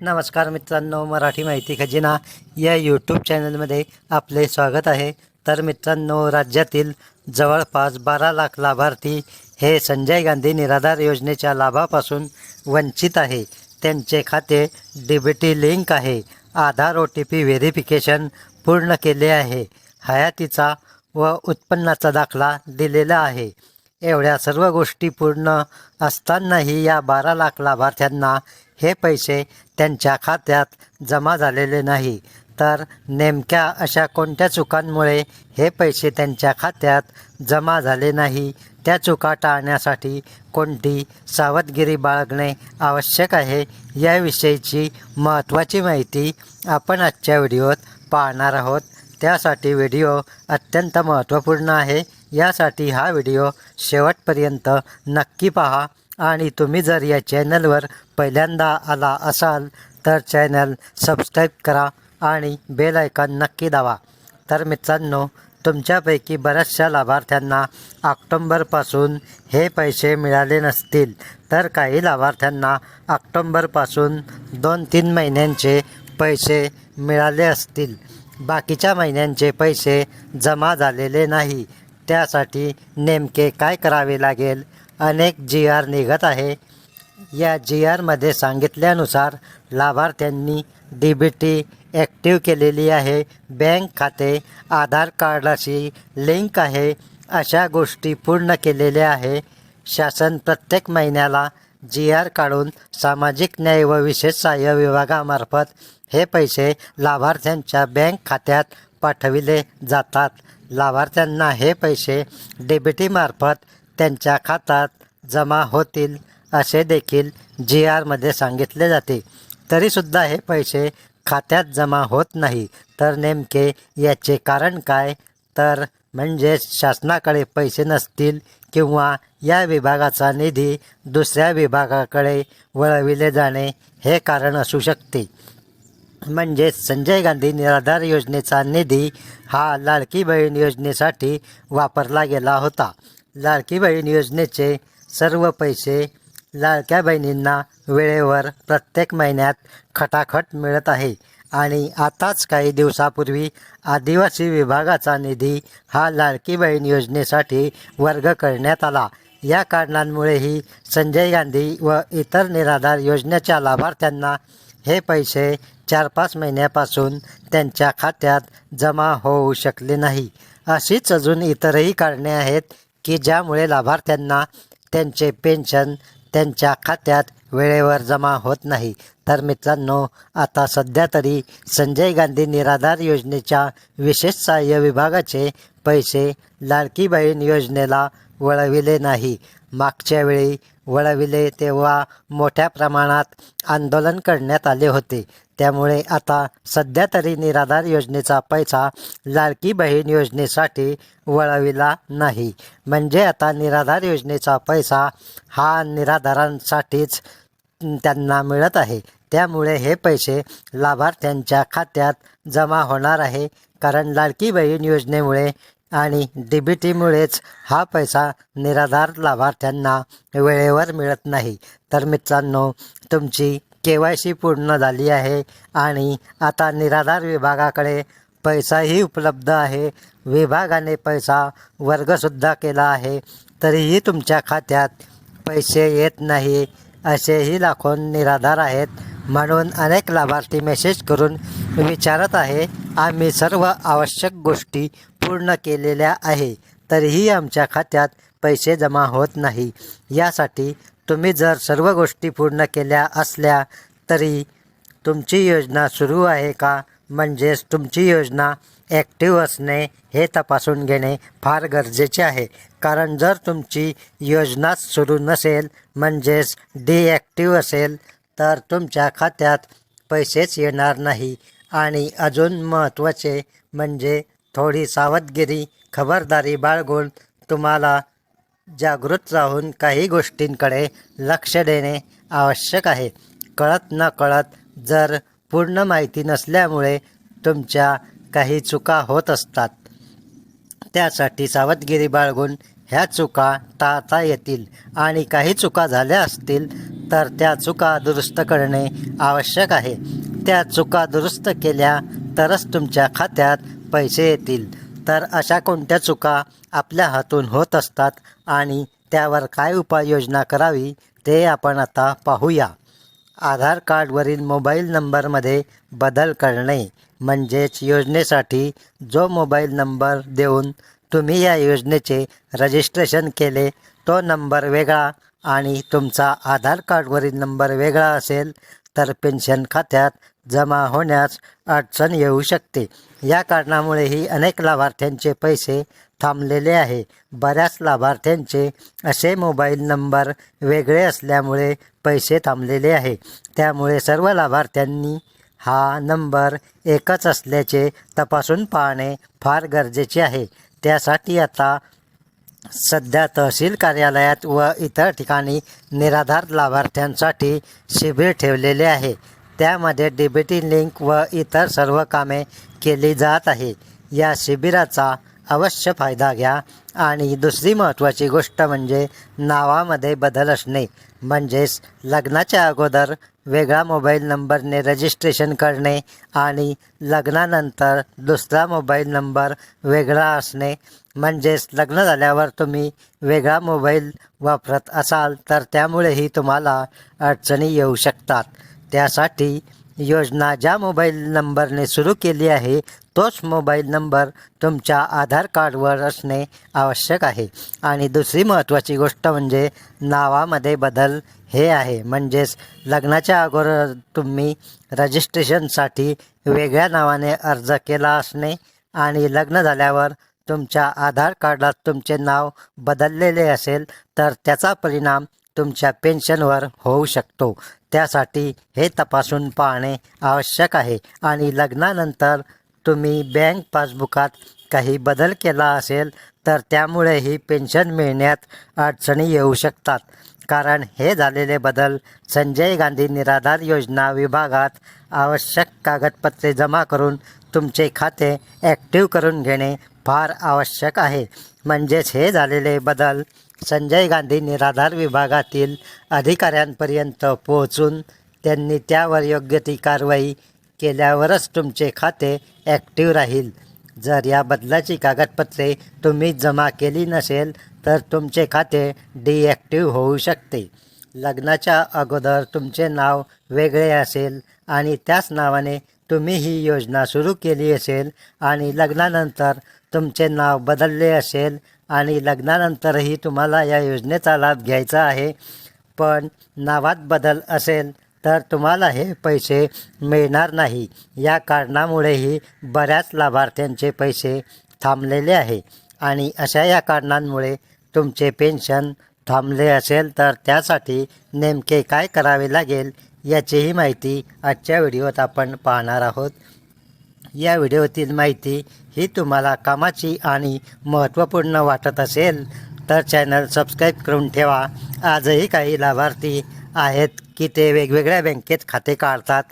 नमस्कार मित्रांनो मराठी माहिती खजिना या यूट्यूब चॅनलमध्ये आपले स्वागत आहे. तर मित्रांनो राज्यातील जवळपास बारा लाख लाभार्थी हे संजय गांधी निराधार योजनेच्या लाभापासून वंचित आहे. त्यांचे खाते डी लिंक आहे. Aadhaar O T P verification पूर्ण केले आहे. हयातीचा व उत्पन्नाचा दाखला दिलेला आहे. एवढ्या सर्व गोष्टी पूर्ण असतानाही या बारा लाख लाभार्थ्यांना हे पैसे त्यांच्या खात्यात जमा झालेले नाही. तर नेमक्या अशा कोणत्या चुकांमुळे हे पैसे त्यांच्या खात्यात जमा झाले नाही? त्या चुका टाळण्यासाठी कोणती सावधगिरी बाळगणे आवश्यक आहे? याविषयीची महत्त्वाची माहिती आपण आजच्या व्हिडिओत पाहणार आहोत. त्यासाठी व्हिडिओ अत्यंत महत्त्वपूर्ण आहे. यासाठी हा व्हिडिओ शेवटपर्यंत नक्की पहा. आणि तुम्ही जर या चॅनलवर पहिल्यांदा आला असाल तर चॅनल सबस्क्राईब करा आणि बेल आयकॉन नक्की दावा तर मित्रांनो तुमच्यापैकी बऱ्याचशा लाभार्थ्यांना ऑक्टोंबरपासून हे पैसे मिळाले नसतील तर काही लाभार्थ्यांना ऑक्टोंबरपासून दोन तीन महिन्यांचे पैसे मिळाले असतील. बाकीच्या महिन्यांचे पैसे जमा झालेले नाही. त्यासाठी नेमके काय करावे लागेल? अनेक जी आर निघत आहे. या जी आरमध्ये सांगितल्यानुसार लाभार्थ्यांनी डी बी टी ॲक्टिव्ह केलेली आहे. बँक खाते आधार कार्डाशी लिंक आहे. अशा गोष्टी पूर्ण केलेल्या आहे. शासन प्रत्येक महिन्याला जी आर काढून सामाजिक न्याय व विशेष सहाय्य विभागामार्फत हे पैसे लाभार्थ्यांच्या बँक खात्यात पाठविले जातात. लाभार्थ्यांना हे पैसे डेबिटीमार्फत त्यांच्या खात्यात जमा होतील असे देखील जी आरमध्ये सांगितले जाते. तरीसुद्धा हे पैसे खात्यात जमा होत नाही. तर नेमके याचे कारण काय? तर म्हणजेच शासनाकडे पैसे नसतील किंवा या विभागाचा निधी दुसऱ्या विभागाकडे वळविले जाणे हे कारण असू शकते. म्हणजेच संजय गांधी निराधार योजनेचा निधी हा लाडकी बहीण योजनेसाठी वापरला गेला होता. लाडकी बहीण योजनेचे सर्व पैसे लाडक्या बहिणींना वेळेवर प्रत्येक महिन्यात खटाखट मिळत आहे. आणि आताच काही दिवसापूर्वी आदिवासी विभागाचा निधी हा लाडकी बहीण योजनेसाठी वर्ग करण्यात आला. या कारणांमुळेही संजय गांधी व इतर निराधार योजनेच्या लाभार्थ्यांना हे पैसे चार पाच महिन्यापासून त्यांच्या खात्यात जमा होऊ शकले नाही. अशीच अजून इतरही कारणे आहेत की ज्यामुळे लाभार्थ्यांना त्यांचे पेन्शन त्यांच्या खात्यात वेळेवर जमा होत नाही. तर मित्रांनो आता सध्या तरी संजय गांधी निराधार योजनेच्या विशेष सहाय्य विभागाचे पैसे लाडकी बहीण योजनेला वळविले नाही. मागच्या वेळी वळविले तेव्हा मोठ्या प्रमाणात आंदोलन करण्यात आले होते. त्यामुळे आता सध्या तरी निराधार योजनेचा पैसा लाडकी बहीण योजनेसाठी वळविला नाही. म्हणजे आता निराधार योजनेचा पैसा हा निराधारांसाठीच त्यांना मिळत आहे. त्यामुळे हे पैसे लाभार्थ्यांच्या खात्यात जमा होणार आहे. कारण लाडकी बहीण योजनेमुळे आणि डी बी टीमुळेच हा पैसा निराधार लाभार्थ्यांना वेळेवर मिळत नाही. तर मित्रांनो तुमची के वाय सी पूर्ण झाली आहे आणि आता निराधार विभागाकडे पैसाही उपलब्ध आहे. विभागाने पैसा वर्गसुद्धा केला आहे. तरीही तुमच्या खात्यात पैसे येत नाही असेही लाखो निराधार आहेत. म्हणून अनेक लाभार्थी मेसेज करून विचारत आहे आम्ही सर्व आवश्यक गोष्टी पूर्ण केलेल्या आहे तरीही आमच्या खात्यात पैसे जमा होत नाही. यासाठी तुम्ही जर सर्व गोष्टी पूर्ण केल्या असल्या तरी तुमची योजना सुरू आहे का? म्हणजेच तुमची योजना ॲक्टिव्ह असणे हे तपासून घेणे फार गरजेचे आहे. कारण जर तुमची योजनाच सुरू नसेल म्हणजेच डिॲक्टिव्ह असेल तर तुमच्या खात्यात पैसेच येणार नाही. आणि अजून महत्त्वाचे म्हणजे थोडी सावधगिरी खबरदारी बाळगून तुम्हाला जागृत राहून काही गोष्टींकडे लक्ष देणे आवश्यक आहे. कळत न कळत जर पूर्ण माहिती नसल्यामुळे तुमच्या काही चुका होत असतात. त्यासाठी सावधगिरी बाळगून ह्या चुका टाळता येतील आणि काही चुका झाल्या असतील तर त्या चुका दुरुस्त करणे आवश्यक आहे. त्या चुका दुरुस्त केल्या तरच तुमच्या खात्यात पैसे येतील. तर अशा कोणत्या चुका आपल्या हातून होत असतात आणि त्यावर काय उपाययोजना करावी ते आपण आता पाहूया. आधार कार्डवरील मोबाईल नंबरमध्ये बदल करणे म्हणजेच योजनेसाठी जो मोबाईल नंबर देऊन तुम्ही या योजनेचे रजिस्ट्रेशन केले तो नंबर वेगळा आणि तुमचा आधार कार्डवरील नंबर वेगळा असेल तर पेन्शन खात्यात जमा होण्यास अडचण येऊ शकते. या कारणामुळेही अनेक लाभार्थ्यांचे पैसे थांबलेले आहे. बऱ्याच लाभार्थ्यांचे असे मोबाईल नंबर वेगळे असल्यामुळे पैसे थांबलेले आहे. त्यामुळे सर्व लाभार्थ्यांनी हा नंबर एकच असल्याचे तपासून पाहणे फार गरजेचे आहे. त्यासाठी आता सध्या तहसील कार्यालयात व इतर ठिकाणी निराधार लाभार्थ्यांसाठी शिबिर ठेवलेले आहे. त्यामध्ये डीबीटी लिंक व इतर सर्व कामे केली जात आहे या शिबिराचा अवश्य फायदा घ्या. आणि दुसरी महत्त्वाची गोष्ट म्हणजे नावामध्ये बदल असणे. म्हणजेच लग्नाच्या अगोदर वेगळा मोबाईल नंबरने रजिस्ट्रेशन करणे आणि लग्नानंतर दुसरा मोबाईल नंबर वेगळा असणे. म्हणजेच लग्न झाल्यावर तुम्ही वेगळा मोबाईल वापरत असाल तर त्यामुळेही तुम्हाला अडचणी येऊ शकतात. त्यासाठी योजना ज्या मोबाईल नंबरने सुरू केली आहे तोच मोबाईल नंबर तुमच्या आधार कार्डवर असणे आवश्यक आहे. आणि दुसरी महत्त्वाची गोष्ट म्हणजे नावामध्ये बदल हे आहे. म्हणजेच लग्नाच्या अगोदर तुम्ही रजिस्ट्रेशनसाठी वेगळ्या नावाने अर्ज केला असणे आणि लग्न झाल्यावर तुमच्या आधार कार्डात तुमचे नाव बदललेले असेल तर त्याचा परिणाम तुमच्या पेन्शनवर होऊ शकतो. त्यासाठी हे तपासून पाहणे आवश्यक आहे. आणि लग्नानंतर तुम्ही बँक पासबुकात काही बदल केला असेल तर त्यामुळेही पेन्शन मिळण्यात अडचणी येऊ शकतात. कारण हे झालेले बदल संजय गांधी निराधार योजना विभागात आवश्यक कागदपत्रे जमा करून तुमचे खाते ॲक्टिव्ह करून घेणे फार आवश्यक आहे. म्हणजेच हे झालेले बदल संजय गांधी निराधार विभागातील अधिकाऱ्यांपर्यंत पोहोचून त्यांनी त्यावर योग्य ती कारवाई केल्यावरच तुमचे खाते ॲक्टिव्ह राहील. जर या बदलाची कागदपत्रे तुम्ही जमा केली नसेल तर तुमचे खाते डिॲक्टिव्ह होऊ शकते. लग्नाच्या अगोदर तुमचे नाव वेगळे असेल आणि त्याच नावाने तुम्ही ही योजना सुरू केली असेल आणि लग्नानंतर तुमचे नाव बदलले असेल आणि लग्नानंतरही तुम्हाला या योजनेचा लाभ घ्यायचा आहे. पण नावात बदल असेल तर तुम्हाला हे पैसे मिळणार नाही. या कारणामुळेही बऱ्याच लाभार्थ्यांचे पैसे थांबलेले आहे. आणि अशा या कारणांमुळे तुमचे पेन्शन थांबले असेल तर त्यासाठी नेमके काय करावे लागेल याचीही माहिती आजच्या व्हिडिओत आपण पाहणार आहोत. या व्हिडिओतील माहिती ही तुम्हाला कामाची आणि महत्त्वपूर्ण वाटत असेल तर चॅनल सबस्क्राईब करून ठेवा. आजही काही लाभार्थी आहेत की ते वेगवेगळ्या बँकेत खाते काढतात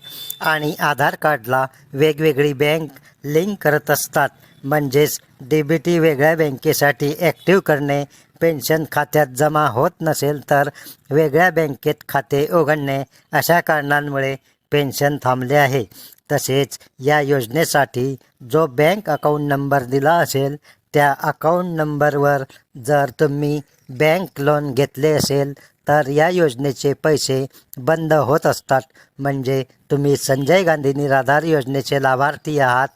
आणि आधार कार्डला वेगवेगळी बँक लिंक करत असतात. म्हणजेच डी बी टी वेगळ्या बँकेसाठी ॲक्टिव्ह करणे पेन्शन खात्यात जमा होत नसेल तर वेगळ्या बँकेत खाते उघडणे अशा कारणांमुळे पेन्शन थांबले आहे. तसेच या योजनेसाठी जो बँक अकाउंट नंबर दिला असेल त्या अकाउंट नंबरवर जर तुम्ही बँक लोन घेतले असेल तर या योजनेचे पैसे बंद होत असतात. म्हणजे तुम्ही संजय गांधी निराधार योजनेचे लाभार्थी आहात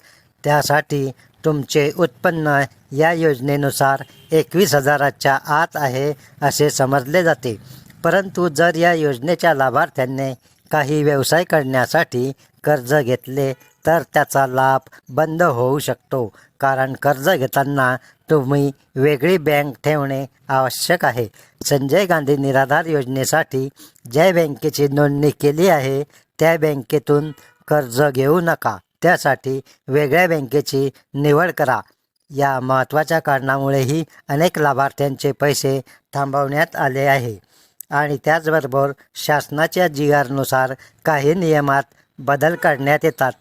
त्यासाठी तुमचे उत्पन्न या योजनेनुसार एकवीस हजाराच्या आत आहे असे समजले जाते. परंतु जर या योजनेच्या लाभार्थ्यांनी काही व्यवसाय करण्यासाठी कर्ज घेतले तर त्याचा लाभ बंद होऊ शकतो. कारण कर्ज घेताना तुम्ही वेगळी बँक ठेवणे आवश्यक आहे. संजय गांधी निराधार योजनेसाठी ज्या बँकेची नोंदणी केली आहे त्या बँकेतून कर्ज घेऊ नका. त्यासाठी वेगळ्या बँकेची निवड करा. या महत्त्वाच्या कारणामुळेही अनेक लाभार्थ्यांचे पैसे थांबवण्यात आले आहे. आणि त्याचबरोबर शासनाच्या जी आरनुसार काही नियमात बदल करण्यात येतात.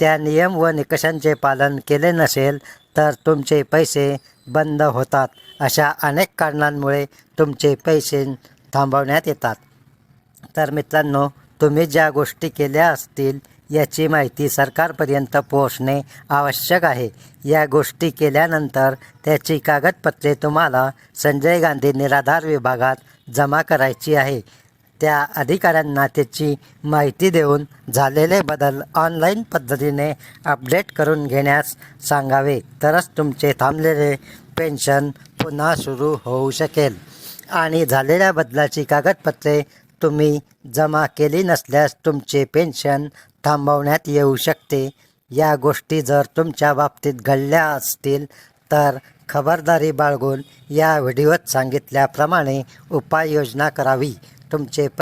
त्या नियम व निकषांचे पालन केले नसेल तर तुमचे पैसे बंद होतात. अशा अनेक कारणांमुळे तुमचे पैसे थांबवण्यात येतात. तर मित्रांनो तुम्ही ज्या गोष्टी केल्या असतील याची माहिती सरकारपर्यंत पोहोचणे आवश्यक आहे. या गोष्टी केल्यानंतर त्याची कागदपत्रे तुम्हाला संजय गांधी निराधार विभागात जमा करायची आहे. त्या अधिकाऱ्यांना त्याची माहिती देऊन झालेले बदल ऑनलाईन पद्धतीने अपडेट करून घेण्यास सांगावे. तरच तुमचे थांबलेले पेन्शन पुन्हा सुरू होऊ शकेल. आणि झालेल्या बदलाची कागदपत्रे तुम्ही जमा केली नसल्यास तुमचे पेन्शन थांबवण्यात येऊ शकते. या गोष्टी जर तुमच्या बाबतीत घडल्या असतील तर खबरदारी बाळगून या व्हिडिओत सांगितल्याप्रमाणे उपाययोजना करावी. तुमचे प